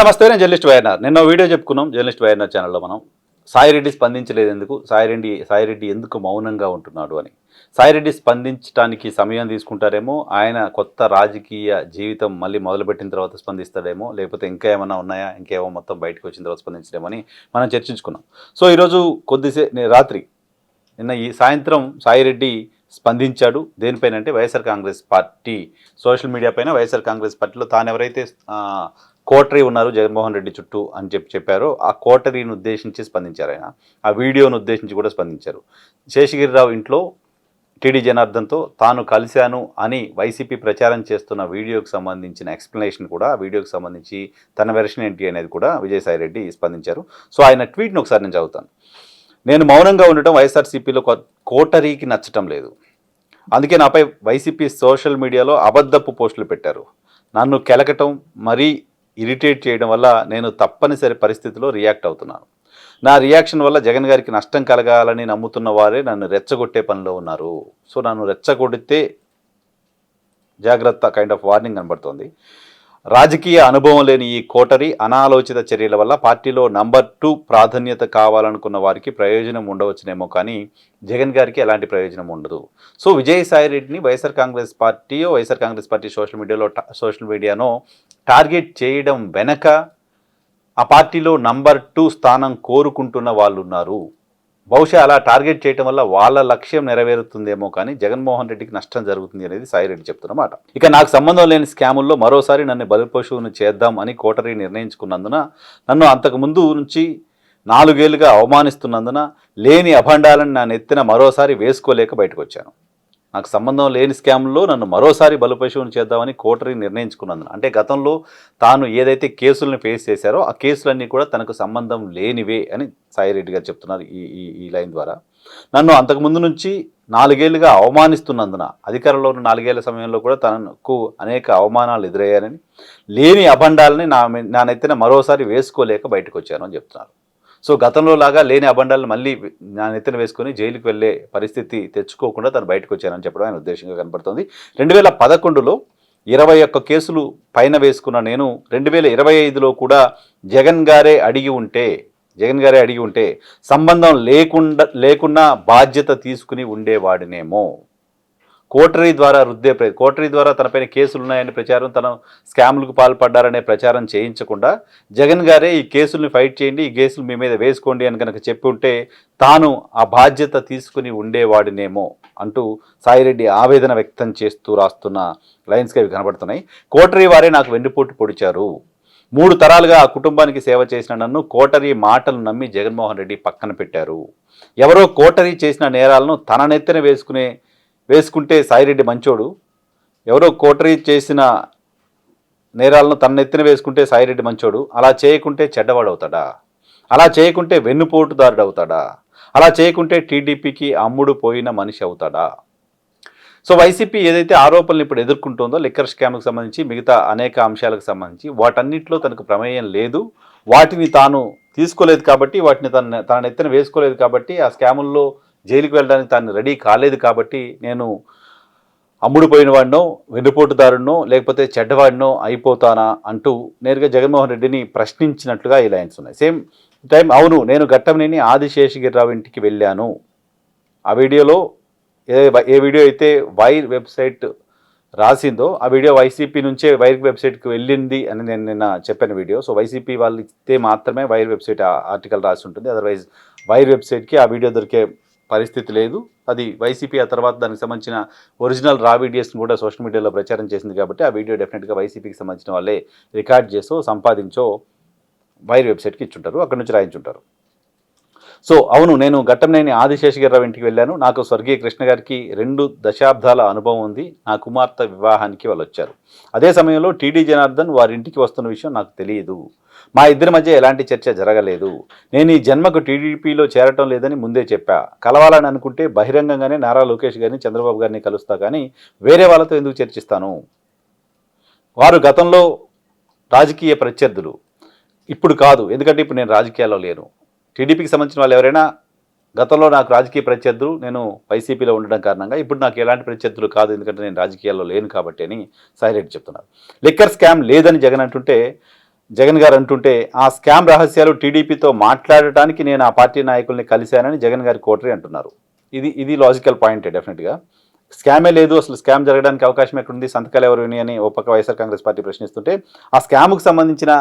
నమస్తే నేను journalist YNR. నిన్న వీడియో చెప్పుకున్నాం జర్నలిస్ట్ వైఎన్ఆర్ ఛానల్లో మనం. సాయిరెడ్డి స్పందించలేదు ఎందుకు సాయిరెడ్డి సాయిరెడ్డి ఎందుకు మౌనంగా ఉంటున్నాడు అని. సాయిరెడ్డి స్పందించడానికి సమయం తీసుకుంటారేమో ఆయన కొత్త రాజకీయ జీవితం మళ్ళీ మొదలుపెట్టిన తర్వాత స్పందిస్తాడేమో లేకపోతే ఇంకా ఏమైనా ఉన్నాయా ఇంకేమో మొత్తం బయటకు వచ్చిన తర్వాత స్పందించడేమని మనం చర్చించుకున్నాం. సో ఈరోజు కొద్దిసే రాత్రి నిన్న ఈ సాయంత్రం సాయిరెడ్డి స్పందించాడు. దేనిపైన అంటే YSR Congress party social media పైన వైఎస్ఆర్ కాంగ్రెస్ పార్టీలో తాను ఎవరైతే కోటరీ ఉన్నారు జగన్మోహన్ రెడ్డి చుట్టూ అని చెప్పి చెప్పారు. ఆ కోటరీని ఉద్దేశించి స్పందించారు ఆయన. ఆ వీడియోను ఉద్దేశించి కూడా స్పందించారు. శేషగిరిరావు ఇంట్లో టీడీ జనార్దన్తో తాను కలిశాను అని వైసీపీ ప్రచారం చేస్తున్న వీడియోకి సంబంధించిన ఎక్స్ప్లెనేషన్ కూడా ఆ వీడియోకి సంబంధించి తన వెర్షన్ ఏంటి అనేది కూడా విజయసాయిరెడ్డి స్పందించారు. సో ఆయన ట్వీట్ని ఒకసారి నేను చదువుతాను. నేను మౌనంగా ఉండటం వైఎస్ఆర్సీపీలో కోటరీకి నచ్చటం లేదు. అందుకే నాపై వైసీపీ సోషల్ మీడియాలో అబద్ధపు పోస్టులు పెట్టారు. నన్ను కెలకటం మరీ ఇరిటేట్ చేయడం వల్ల నేను తప్పనిసరి పరిస్థితిలో రియాక్ట్ అవుతున్నాను. నా రియాక్షన్ వల్ల జగన్ గారికి నష్టం కలగాలని నమ్ముతున్న వారే నన్ను రెచ్చగొట్టే పనిలో ఉన్నారు. సో నన్ను రెచ్చగొడితే జాగ్రత్త కైండ్ ఆఫ్ వార్నింగ్ కనబడుతోంది. రాజకీయ అనుభవం లేని ఈ కోటరి అనాలోచిత చర్యల వల్ల పార్టీలో నంబర్ టూ ప్రాధాన్యత కావాలనుకున్న వారికి ప్రయోజనం ఉండవచ్చునేమో కానీ జగన్ గారికి ఎలాంటి ప్రయోజనం ఉండదు. సో విజయసాయి రెడ్డిని YSR Congress party YSR Congress party social మీడియాలో సోషల్ మీడియాను టార్గెట్ చేయడం వెనక ఆ పార్టీలో నంబర్ టూ స్థానం కోరుకుంటున్న వాళ్ళు ఉన్నారు బహుశా అలా టార్గెట్ చేయడం వల్ల వాళ్ళ లక్ష్యం నెరవేరుతుందేమో కానీ జగన్మోహన్ రెడ్డికి నష్టం జరుగుతుంది అనేది సాయిరెడ్డి చెప్తున్నమాట ఇక నాకు సంబంధం లేని స్కాముల్లో మరోసారి నన్ను బలిపశువును చేద్దాం అని కోటరీ నిర్ణయించుకున్నందున నన్ను అంతకు ముందు నుంచి నాలుగేళ్ళుగా అవమానిస్తున్నందున లేని అభండాలను నా నెత్తిన మరోసారి వేసుకోలేక బయటకు వచ్చాను. నాకు సంబంధం లేని స్కామ్లో నన్ను మరోసారి బలిపశువుని చేద్దామని కోటరీ నిర్ణయించుకున్నందున. అంటే గతంలో తాను ఏదైతే కేసులను ఫేస్ చేశారో ఆ కేసులన్నీ కూడా తనకు సంబంధం లేనివే అని సాయిరెడ్డి గారు చెప్తున్నారు ఈ ఈ ఈ లైన్ ద్వారా. నన్ను అంతకుముందు నుంచి నాలుగేళ్ళుగా అవమానిస్తున్నందున అధికారంలో ఉన్న నాలుగేళ్ళ సమయంలో కూడా తనకు అనేక అవమానాలు ఎదురయ్యారని లేని అభండాలని నా మీ- నా నెత్తిన మరోసారి వేసుకోలేక బయటకు వచ్చాను అని చెప్తున్నారు. సో గతంలో లాగా లేని అబండాలను మళ్ళీ నా నెత్తిన వేసుకొని జైలుకు వెళ్ళే పరిస్థితి తెచ్చుకోకుండా తను బయటకు వచ్చానని చెప్పడం ఆయన ఉద్దేశంగా కనపడుతుంది. రెండు వేల పదకొండులో ఇరవై ఒక్క కేసులు పైన వేసుకున్న నేను రెండు వేల ఇరవై ఐదులో కూడా జగన్ గారే అడిగి ఉంటే జగన్ గారే అడిగి ఉంటే సంబంధం లేకుండా లేకున్నా బాధ్యత తీసుకుని ఉండేవాడినేమో. కోటరీ ద్వారా రుద్దే కోటరీ ద్వారా తనపైన కేసులు ఉన్నాయనే ప్రచారం తన స్కామ్లకు పాల్పడ్డారనే ప్రచారం చేయించకుండా జగన్ గారే ఈ కేసుల్ని ఫైట్ చేయండి ఈ కేసులు మీ మీద వేసుకోండి అని కనుక చెప్పి ఉంటే తాను ఆ బాధ్యత తీసుకుని ఉండేవాడినేమో అంటూ సాయిరెడ్డి ఆవేదన వ్యక్తం చేస్తూ రాస్తున్న లైన్స్కి అవి కనబడుతున్నాయి. కోటరీ వారే నాకు వెన్నుపోటు పొడిచారు. మూడు తరాలుగా ఆ కుటుంబానికి సేవ చేసిన నన్ను కోటరీ మాటలు నమ్మి జగన్మోహన్ రెడ్డి పక్కన పెట్టారు. ఎవరో కోటరీ చేసిన నేరాలను తన నెత్తిన వేసుకునే వేసుకుంటే సాయిరెడ్డి మంచోడు. ఎవరో కోటరీ చేసిన నేరాలను తన ఎత్తిన వేసుకుంటే సాయిరెడ్డి మంచోడు. అలా చేయకుంటే చెడ్డవాడు అవుతాడా అలా చేయకుంటే వెన్నుపోటుదారుడు అవుతాడా అలా చేయకుంటే టీడీపీకి అమ్ముడు పోయిన మనిషి అవుతాడా? సో వైసీపీ ఏదైతే ఆరోపణలు ఇప్పుడు ఎదుర్కొంటుందో లిక్కర్ స్కామ్కి సంబంధించి మిగతా అనేక అంశాలకు సంబంధించి వాటన్నిటిలో తనకు ప్రమేయం లేదు. వాటిని తాను తీసుకోలేదు కాబట్టి వాటిని తన తన ఎత్తున వేసుకోలేదు కాబట్టి ఆ స్కాముల్లో జైలుకి వెళ్ళడానికి తాను రెడీ కాలేదు కాబట్టి నేను అమ్ముడుపోయిన వాడినో వెన్నుపోటుదారునో లేకపోతే చెడ్డవాడినో అయిపోతానా అంటూ నేరుగా జగన్మోహన్ రెడ్డిని ప్రశ్నించినట్లుగా ఈ లైన్స్ ఉన్నాయి. సేమ్ టైం అవును నేను ఘట్టంనేని ఆదిశేషగిరిరావు ఇంటికి వెళ్ళాను. ఆ వీడియోలో ఏ ఏ వీడియో అయితే వైర్ వెబ్సైట్ రాసిందో ఆ వీడియో వైసీపీ నుంచే వైర్ వెబ్సైట్కి వెళ్ళింది అని నేను నిన్న చెప్పిన వీడియో. సో వైసీపీ వాళ్ళు ఇస్తే మాత్రమే వైర్ వెబ్సైట్ ఆర్టికల్ రాసి ఉంటుంది. అదర్వైజ్ వైర్ వెబ్సైట్కి ఆ వీడియో దొరికే పరిస్థితి లేదు. అది వైసీపీ ఆ తర్వాత దానికి సంబంధించిన ఒరిజినల్ రా వీడియోస్ని కూడా సోషల్ మీడియాలో ప్రచారం చేసింది కాబట్టి ఆ వీడియో డెఫినెట్గా వైసీపీకి సంబంధించిన వాళ్ళే రికార్డ్ చేసో సంపాదించో వైర్ వెబ్సైట్కి ఇచ్చుంటారు. అక్కడ నుంచి రాయించుంటారు. సో అవును నేను ఘట్టంనేని ఆదిశేషగిరిరావు ఇంటికి వెళ్ళాను. నాకు స్వర్గీయ కృష్ణ గారికి రెండు దశాబ్దాల అనుభవం ఉంది. నా కుమార్తె వివాహానికి వాళ్ళు వచ్చారు. అదే సమయంలో టీడీ జనార్దన్ వారి ఇంటికి వస్తున్న విషయం నాకు తెలియదు. మా ఇద్దరి మధ్య ఎలాంటి చర్చ జరగలేదు. నేను ఈ జన్మకు టీడీపీలో చేరటం లేదని ముందే చెప్పా. కలవాలని అనుకుంటే బహిరంగంగానే నారా లోకేష్ గారిని చంద్రబాబు గారిని కలుస్తా కానీ వేరే వాళ్ళతో ఎందుకు చర్చిస్తాను? వారు గతంలో రాజకీయ ప్రత్యర్థులు. ఇప్పుడు కాదు ఎందుకంటే ఇప్పుడు నేను రాజకీయాల్లో లేను. టీడీపీకి సంబంధించిన వాళ్ళు ఎవరైనా గతంలో నాకు రాజకీయ ప్రత్యర్థులు నేను వైసీపీలో ఉండడం కారణంగా ఇప్పుడు నాకు ఎలాంటి ప్రత్యర్థులు కాదు ఎందుకంటే నేను రాజకీయాల్లో లేను కాబట్టి అని సాయిరెడ్డి చెప్తున్నారు. లిక్కర్ స్కామ్ లేదని జగన్ అంటుంటే జగన్ గారు అంటుంటే ఆ స్కామ్ రహస్యాలు టీడీపీతో మాట్లాడటానికి నేను ఆ పార్టీ నాయకుల్ని కలిశానని జగన్ గారి కోటరీ అంటున్నారు. ఇది ఇది లాజికల్ పాయింటే డెఫినెట్గా స్కామే లేదు అసలు స్కామ్ జరగడానికి అవకాశం ఎక్కడుంది సంతకాలు ఎవరు అని ఓ పక్క వైఎస్ఆర్ కాంగ్రెస్ పార్టీ ప్రశ్నిస్తుంటే ఆ స్కామ్కు సంబంధించిన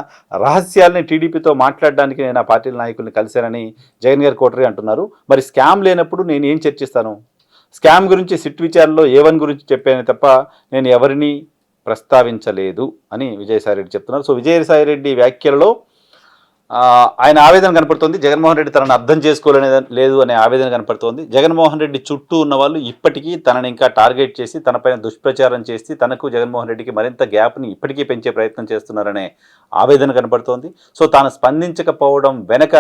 రహస్యాల్ని టీడీపీతో మాట్లాడడానికి నేను ఆ పార్టీల నాయకుల్ని కలిశానని జగన్ గారి కోటరీ అంటున్నారు. మరి స్కామ్ లేనప్పుడు నేను ఏం చర్చిస్తాను? స్కామ్ గురించి సిట్ విచారణలో ఏ వన్ గురించి చెప్పాను తప్ప నేను ఎవరిని ప్రస్తావించలేదు అని విజయసాయి రెడ్డి చెప్తున్నారు. సో విజయసాయి రెడ్డి వ్యాఖ్యలలో ఆయన ఆవేదన కనపడుతోంది. జగన్మోహన్ రెడ్డి తనను అర్థం చేసుకోలేని లేదు అనే ఆవేదన కనపడుతోంది. జగన్మోహన్ రెడ్డి చుట్టూ ఉన్న వాళ్ళు ఇప్పటికీ తనని ఇంకా టార్గెట్ చేసి తనపైన దుష్ప్రచారం చేసి తనకు జగన్మోహన్ రెడ్డికి మరింత గ్యాప్ని ఇప్పటికీ పెంచే ప్రయత్నం చేస్తున్నారనే ఆవేదన కనపడుతోంది. సో తాను స్పందించకపోవడం వెనక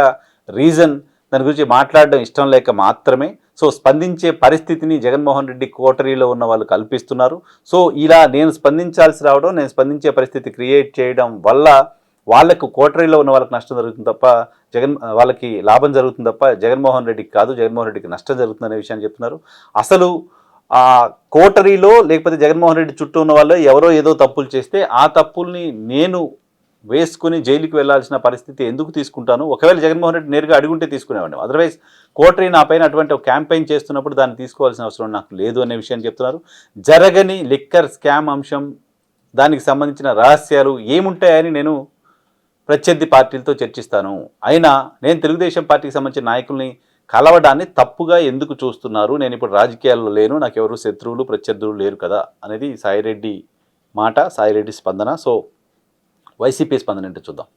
రీజన్ దాని గురించి మాట్లాడడం ఇష్టం లేక మాత్రమే. సో స్పందించే పరిస్థితిని జగన్మోహన్ రెడ్డి కోటరీలో ఉన్న వాళ్ళు కల్పిస్తున్నారు. సో ఇలా నేను స్పందించాల్సి రావడం నేను స్పందించే పరిస్థితి క్రియేట్ చేయడం వల్ల వాళ్ళకు కోటరీలో ఉన్న వాళ్ళకి నష్టం జరుగుతుంది తప్ప జగన్ వాళ్ళకి లాభం జరుగుతుంది తప్ప జగన్మోహన్ రెడ్డికి కాదు జగన్మోహన్ రెడ్డికి నష్టం జరుగుతుంది అనే విషయాన్ని చెప్తున్నారు. అసలు ఆ కోటరీలో లేకపోతే జగన్మోహన్ రెడ్డి చుట్టూ ఉన్న వాళ్ళు ఎవరో ఏదో తప్పులు చేస్తే ఆ తప్పుల్ని నేను వేసుకుని జైలుకి వెళ్ళాల్సిన పరిస్థితి ఎందుకు తీసుకుంటాను? ఒకవేళ జగన్మోహన్ రెడ్డి నేరుగా అడుగుంటే తీసుకునేవాడిని. అదర్వైజ్ కోటరీ నా పైన అటువంటి ఒక క్యాంపెయిన్ చేస్తున్నప్పుడు దాన్ని తీసుకోవాల్సిన అవసరం నాకు లేదు అనే విషయాన్ని చెప్తున్నారు. జరగని లిక్కర్ స్కామ్ అంశం దానికి సంబంధించిన రహస్యాలు ఏముంటాయని నేను ప్రత్యర్థి పార్టీలతో చర్చిస్తాను. అయినా నేను తెలుగుదేశం పార్టీకి సంబంధించిన నాయకుల్ని కలవడాన్ని తప్పుగా ఎందుకు చూస్తున్నారు? నేను ఇప్పుడు రాజకీయాల్లో లేను. నాకు ఎవరు శత్రువులు ప్రత్యర్థులు లేరు కదా? అనేది సాయిరెడ్డి మాట సాయిరెడ్డి స్పందన. సో వైసీపీ స్పందన ఏంటో చూద్దాం.